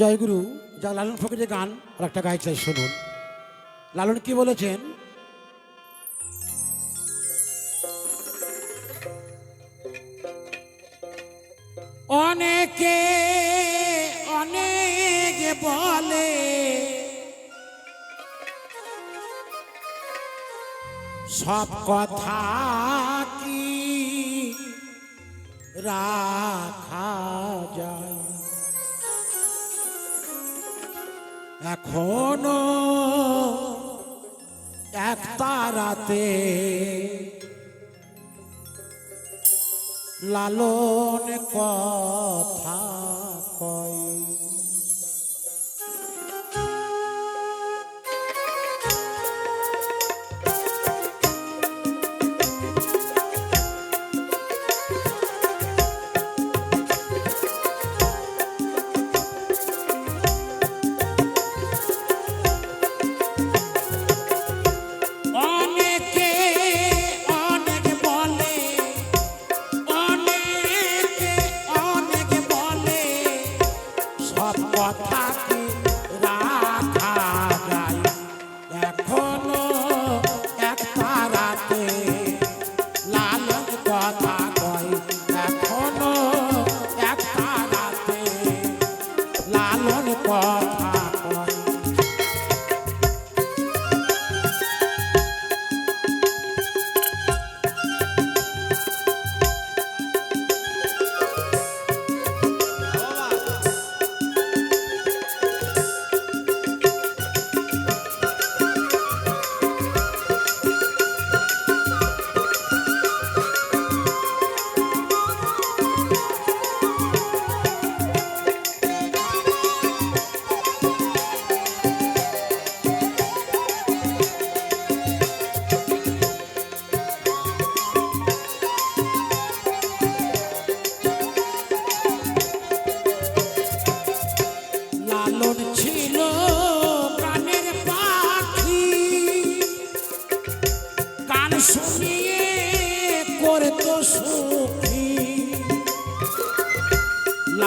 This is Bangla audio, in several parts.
জয়গুরু যা লালন ফকিরের গান আর একটা গাই চাই, শুনুন। লালন কি বলেছেন? অনেকে, অনেক বলে, সব কথা কি রাখা যায়? এখনও এক তারাতে লালন কথা কয়।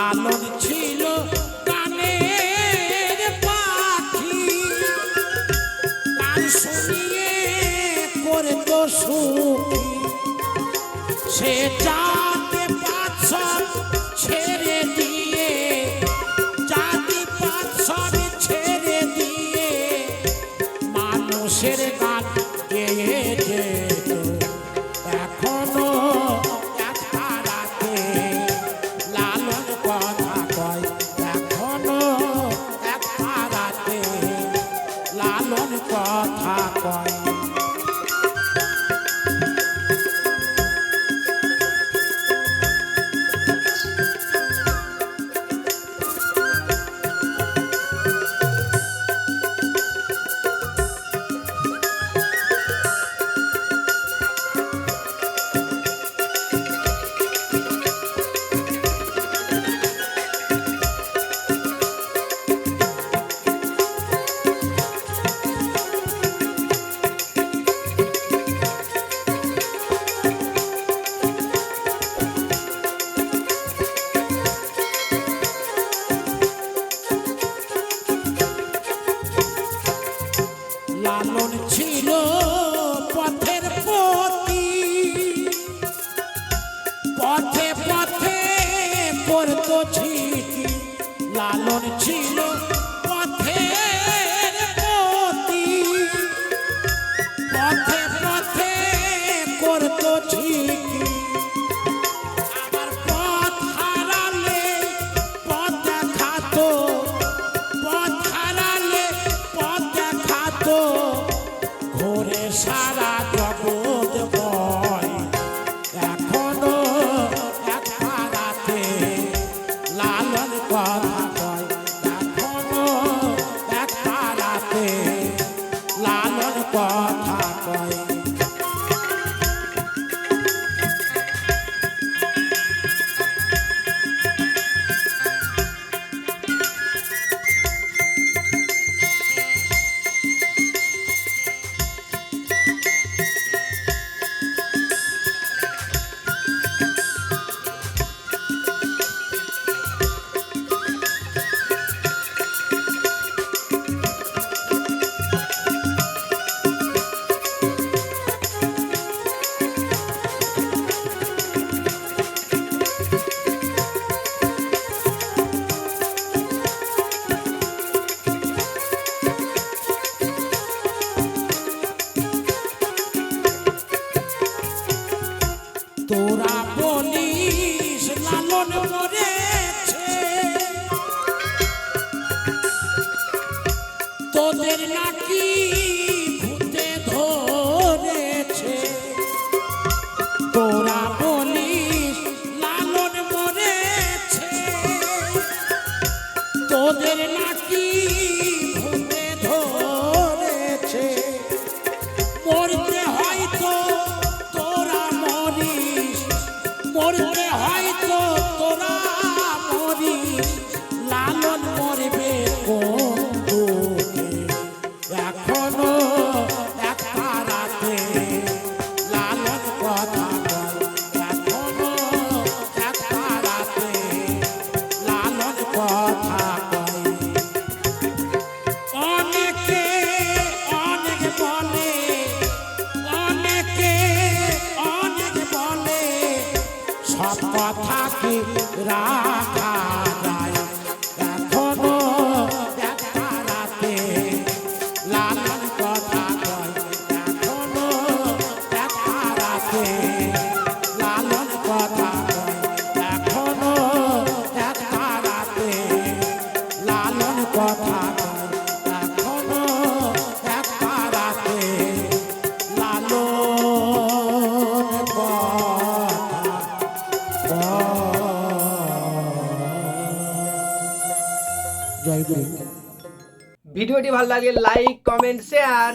লালন ছিল কানের পাখি। কান শুনিয়ে করতো সুখী। সে জাতে পাঁচশো ছেড়ে দিয়ে, জাতি পাঁচশো ছেড়ে দিয়ে, মানুষের লালন ছিল তোদের নাকি ভূতে ধরেছে? তোরা বলিস লালন মরেছে। তোদের নাকি ভূতে ধরে সব কথা কি রাখা? ভিডিওটি ভালো লাগে লাইক কমেন্ট শেয়ার